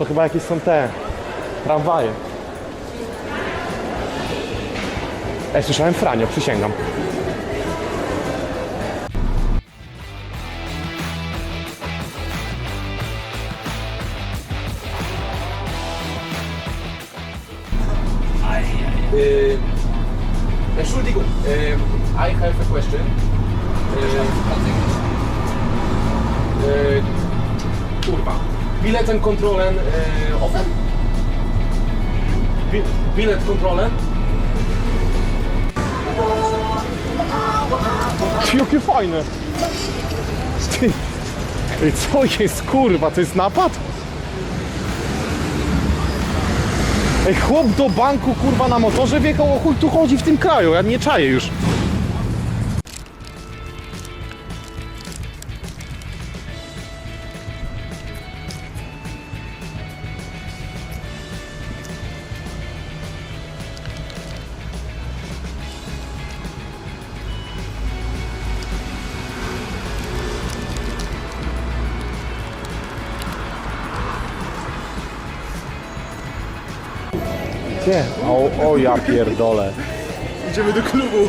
To chyba jakieś są te tramwaje. Ej, słyszałem Franio, przysięgam. Äh, Entschuldigung, ähm, I have a question. Äh, Biletem kontrolen offen? Bi bilet kontrolen? Ty, jakie fajne! Ty. Co jest kurwa? To jest napad? Ej, chłop do banku kurwa na motorze wjechał, o chuj tu chodzi w tym kraju, ja nie czaję już. Nie. O, o ja pierdolę. Idziemy do klubu.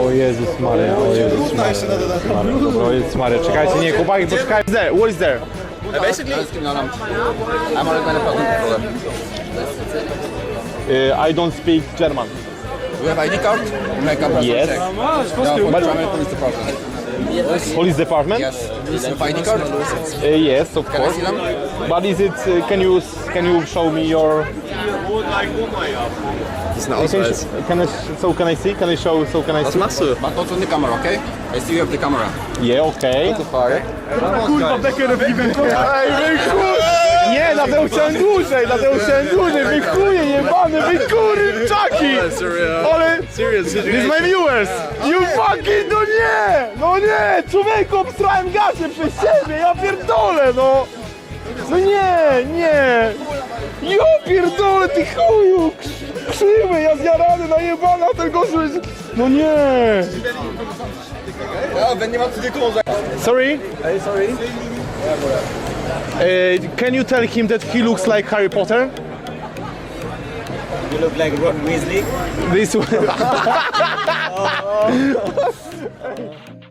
O Jezus Maria, o Jezus Maria. jeszcze na dodatku. Maria. Dobra, o Jezus Maria, czekajcie, nie, chłopaki, poczekajcie. There, what is there? Basically, Personenkontrolle. Uh, I don't speak German. You have ID card? You make a person Yes. check. Yeah, for German police department. Police department? Yes. You have ID card? Uh, yes, of Can I course. see them? But is it, uh, can you, can you show me your... das ist ein Can, Ausweis. can I, so can I see? Can I show, so can I Was see? machst du? But not on the camera, okay? I see you have the camera. Yeah, okay. Sorry. Kurwa, bekę robimy. Ej, wy chuj! Nie, dlatego chciałem dłużej, dlatego chciałem dłużej, wy chuje jebane, wy kurczaki! Ale... This my viewers! You fucking, no nie! No nie! Człowieku, obstrałem gazie przez ciebie, ja pierdolę, no! No nie, nie! Ja pierdolę, ty chuju! Krz- Krzywy, ja zjarany, najebana, ten gościu jest... No nie! Ja, wenn jemand zu dir kommt und sagt, Sorry? hey, sorry. Uh, can you tell him that he looks like Harry Potter? You look like Ron Weasley. This